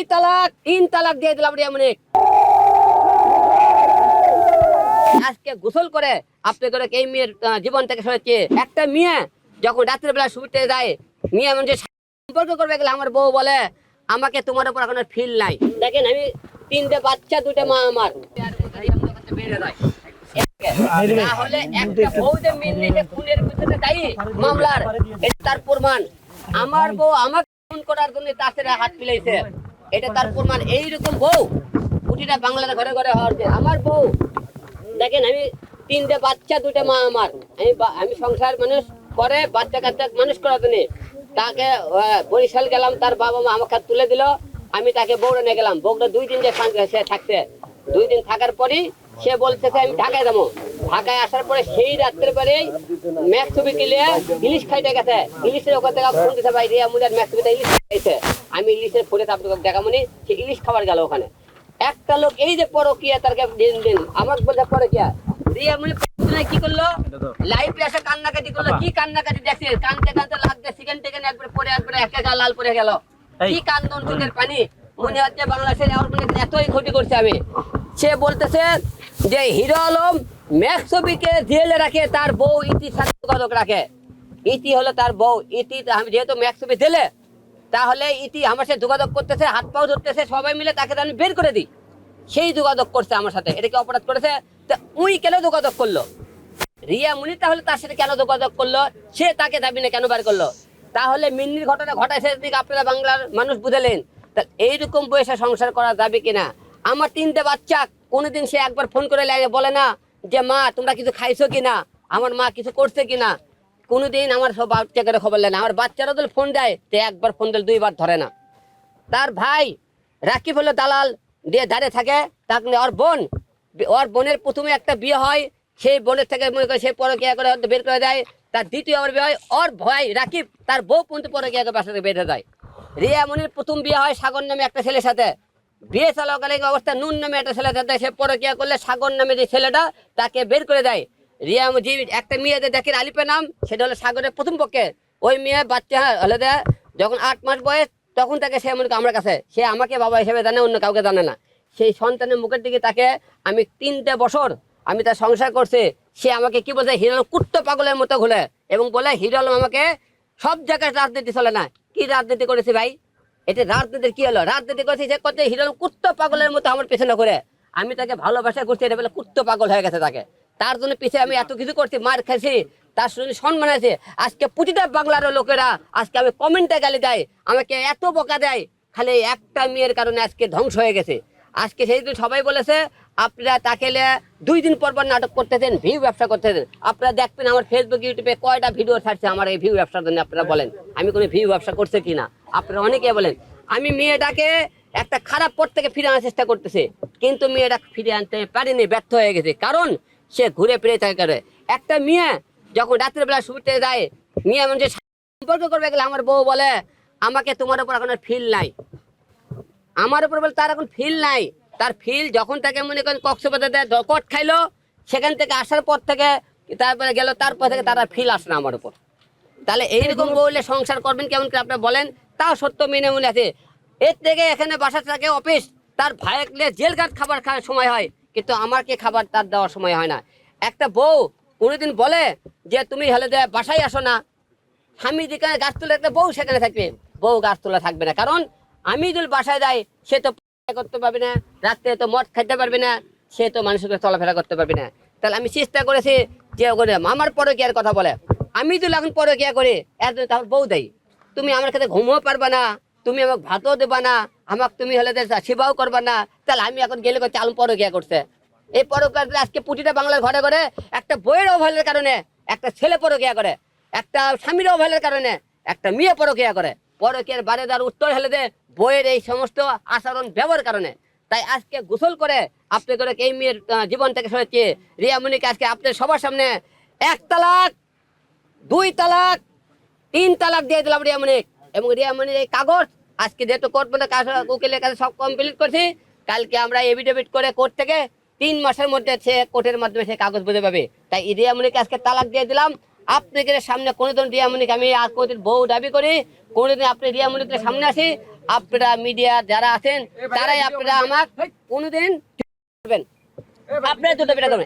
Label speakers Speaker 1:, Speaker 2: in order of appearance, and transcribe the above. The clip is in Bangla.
Speaker 1: দুই তালাক তিন তালাক দিয়ে দিলাম রে রিয়ামণিক আজকে গোসল করে আপনি করে এই মেয়ের জীবন থেকে সরেছে একটা মেয়ে যখন রাত্রের বেলা শুতে যায় মেয়ে মানুষের সম্পর্ক করবে গেলে আমার বউ বলে আমাকে তোমার উপর এখন ফিল নাই। দেখেন আমি তিনটে বাচ্চা দুটো মা আমার। তাহলে একটা বউ যে মিললে যে খুনের ভিতরে দায়ী মামলার তার প্রমাণ। আমার বউ আমাকে খুন করার জন্য তার হাত মিলাইছে এটা তার প্রমাণ। এইরকম বউ প্রতিটা বাংলার ঘরে ঘরে হওয়ার যে আমার বউ। দেখেন, আমি তিনটে বাচ্চা দুটো মা আমার। আমি আমি সংসার মানুষ করে, বাচ্চা কাচ্চা মানুষ করার জন্য। তাকে বরিশাল গেলাম, তার বাবা মা আমাকে তুলে দিল। আমি তাকে বৌড়ে নিয়ে গেলাম। বৌড়া দুই দিন যে সে থাকতে দুই দিন থাকার পরই সে বলতেছে, আমি ঢাকায় যাব। ঢাকায় আসার পরে সেই রাত্রের পরেই ম্যাচ ছবি কিনে ইলিশ খাইতে গেছে। ইলিশের ওখান থেকে ফোন দিতে রিয়া মুজার ম্যাচ ছবিতে ইলিশ খাইছে। আমি ইলিশের ফোনে আপনাকে দেখামনি সে ইলিশ খাবার গেল ওখানে। একটা লোক এই যে পরকিয়া তার দিন দিন আমাকে বলছে পরকিয়া। মুনি কি করল? লাইফে এসে কান্নাকাটি করল। কি কান্নাকাটি দেখছে? কানতে কানতে লাগছে সেকেন্ড থেকে একবার পরে একবার একা গা লাল পরে গেল। কি কান্দন চোখের পানি? মনে হচ্ছে বাংলাদেশের আমার মনে এতই ক্ষতি করছে আমি। সে বলতেছে যে হিরো আলম ম্যাক্স জেলে রাখে, তার বউ ইতি সাংবাদক রাখে। ইতি হলো তার বউ। ইতি, আমি যেহেতু ম্যাক্স ছবি দিলে তাহলে ইতি আমার সাথে যোগাযোগ করতেছে, হাত পাও ধরতেছে, সবাই মিলে তাকে আমি বের করে দিই। সেই যোগাযোগ করছে আমার সাথে। এটা কি অপরাধ করেছে? তা উই কেন যোগাযোগ করল? রিয়া মুনি তাহলে তার সাথে কেন যোগাযোগ করল? সে তাকে দাবি না কেন বার করল? তাহলে মিন্নির ঘটনা ঘটাইছে দিকে আপনারা বাংলার মানুষ বুঝালেন, তা এইরকম বয়সে সংসার করা যাবে কিনা? আমার তিনটে বাচ্চা, কোনোদিন সে একবার ফোন করে লাগে বলে না যে মা, তোমরা কিছু খাইছো কিনা? আমার মা কিছু করছে কি কিনা? কোনোদিন আমার সব বাচ্চাকে খবর নেয় না। আমার বাচ্চারা যদি ফোন দেয়, তো একবার ফোন দিলে দুইবার ধরে না। তার ভাই রাকিব হলো দালাল, দিয়ে দাঁড়িয়ে থাকে। তাকে ওর বোন, ওর বোনের প্রথমে একটা বিয়ে হয়। সেই বোনের থেকে মনে করে সে পরকিয়া করে বের করে দেয়। তার দ্বিতীয় আবার বিয়ে হয়। ওর ভাই রাকিব, তার বউ পর্যন্ত পরকিয়া করে বাসা থেকে বের হয়ে যায়। রিয়া মনির প্রথম বিয়ে হয় সাগর নামে একটা ছেলের সাথে। বিয়ে চলাকালীন অবস্থা নুন নামে একটা ছেলে সাথে সে পরকিয়া করলে সাগর নামে যে ছেলেটা তাকে বের করে দেয়। রিয়া যে একটা মেয়েতে দেখেন আলিপের নাম, সেটা হলো সাগরের প্রথম পক্ষে। ওই মেয়ে বাচ্চা হলে যখন আট মাস বয়স, তখন তাকে সে মনে আমার কাছে। সে আমাকে বাবা হিসেবে জানে, অন্য কাউকে জানে না। সেই সন্তানের মুখের দিকে তাকে আমি তিনটে বছর আমি তার সংসার করছি। সে আমাকে কি বলছে? হিরো কুত্ত পাগলের মতো ঘুরে। এবং বলে, হিরো আমাকে সব জায়গায় রাজনীতি চলে না। কি রাজনীতি করেছি ভাই? এটা রাজনীতির কি হলো? রাজনীতি করেছি যে কত হিরো আলম কুত্ত পাগলের মতো আমার পেছনে করে আমি তাকে ভালোবাসা করছি, এটা বলে কুত্ত পাগল হয়ে গেছে তাকে। তার জন্য পিছিয়ে আমি এত কিছু করছি, মার খেয়েছি, তার সঙ্গে সম্মান আছে। আজকে প্রতিটা বাংলার লোকেরা আজকে আমি কমেন্টে গালি দেয়, আমাকে এত বকা দেয়, খালি একটা মেয়ের কারণে আজকে ধ্বংস হয়ে গেছে। আজকে সেই দিন সবাই বলেছে, আপনারা তাকে দুই দিন পর নাটক করতেছেন ভিউ ব্যবসা করতেছেন। আপনারা দেখবেন আমার ফেসবুক ইউটিউবে কয়টা ভিডিও ছাড়ছে আমার এই ভিউ ব্যবসার জন্য, আপনারা বলেন। আমি কোনো ভিউ ব্যবসা করছে কিনা? আপনারা অনেকে বলেন, আমি মেয়েটাকে একটা খারাপ পথ থেকে ফিরে আনার চেষ্টা করতেছে। কিন্তু মেয়েটা ফিরে আনতে পারেনি, ব্যর্থ হয়ে গেছে। কারণ সে ঘুরে ফিরে থাকে একটা মেয়ে যখন রাত্রের বেলা শুতে যায়, মেয়ে মানে সম্পর্ক করবে গেলে আমার বউ বলে, আমাকে তোমার উপর এখন ফিল নাই। আমার উপর বলে, তার এখন ফিল নাই। তার ফিল যখন তাকে মনে করেন কক্সবাজার দেয় কট খাইলো, সেখান থেকে আসার পর থেকে তারপরে গেল, তারপর থেকে তারা ফিল আসে না আমার উপর। তাহলে এইরকম বললে সংসার করবেন কেমন করে? আপনার বলেন তাও সত্য মেনে মনে আছে। এর থেকে এখানে বাসা থাকে অফিস, তার ভাইয়ের জেল কাঠ খাবার খাওয়ার সময় হয়, কিন্তু আমার আমাকে খাবার তার দেওয়ার সময় হয় না। একটা বউ কোনোদিন বলে যে, তুমি হেলে দেয় বাসায় আসো না। স্বামী যেখানে গাছ তুলে, একটা বউ সেখানে থাকবে। বউ গাছ তোলা থাকবে না। কারণ আমি যদি বাসায় যাই, সে তো করতে পারবে না, রাত্রে তো মদ খাইতে পারবে না, সে তো মানুষের সাথে চলাফেরা করতে পারবে না। তাহলে আমি চেষ্টা করেছি যে আমার পরকিয়ার কথা বলে। আমি যদি এখন পরকিয়া করি, এত তাহলে বউ দেয়। তুমি আমার কাছে ঘুমও পারবা না, তুমি আমাকে ভাতও দেবা না, আমাকে তুমি হলে সেবাও করবা না, তাহলে আমি এখন গেলে চাল পরকিয়া করছে। এই পরকিয়া আজকে প্রতিটা বাংলার ঘরে ঘরে একটা বইয়ের অভাবের কারণে, একটা ছেলে পরকিয়া করে, একটা স্বামীর অভাবের কারণে, একটা মেয়ে পরকিয়া করে। পরকিয়ার বারে তার উত্তর হেলে দে বইয়ের এই সমস্ত আচরণ ব্যবহার কারণে। তাই আজকে গোসল করে আপনি করে এই মেয়ের জীবন থেকে সরেছে রিয়ামণিকে আজকে আপনার সবার সামনে এক তালাক, দুই তালাক তিন তালাক দিয়ে দিলাম রিয়ামণিক এবং রিয়ামণির এই কাগজ আজকে যেহেতু কোর্ট মধ্যে কাজ উকিলের কাছে সব কমপ্লিট করছি কালকে আমরা এভিডেভিট করে কোর্ট থেকে তিন মাসের মধ্যে সে কোর্টের মাধ্যমে সে কাগজ বুঝে পাবে। তাই রিয়া রিয়ামণিকে আজকে তালাক দিয়ে দিলাম। আপনি আপনাদের সামনে কোনোদিন রিয়ামণিকে আমি আর কোনোদিন বউ দাবি করি? কোনোদিন আপনি রিয়ামণিকে সামনে আসি? আপনারা মিডিয়া যারা আছেন তারাই আপনারা আমার কোনোদিন করবেন আপনারা দুটো বেটা করবেন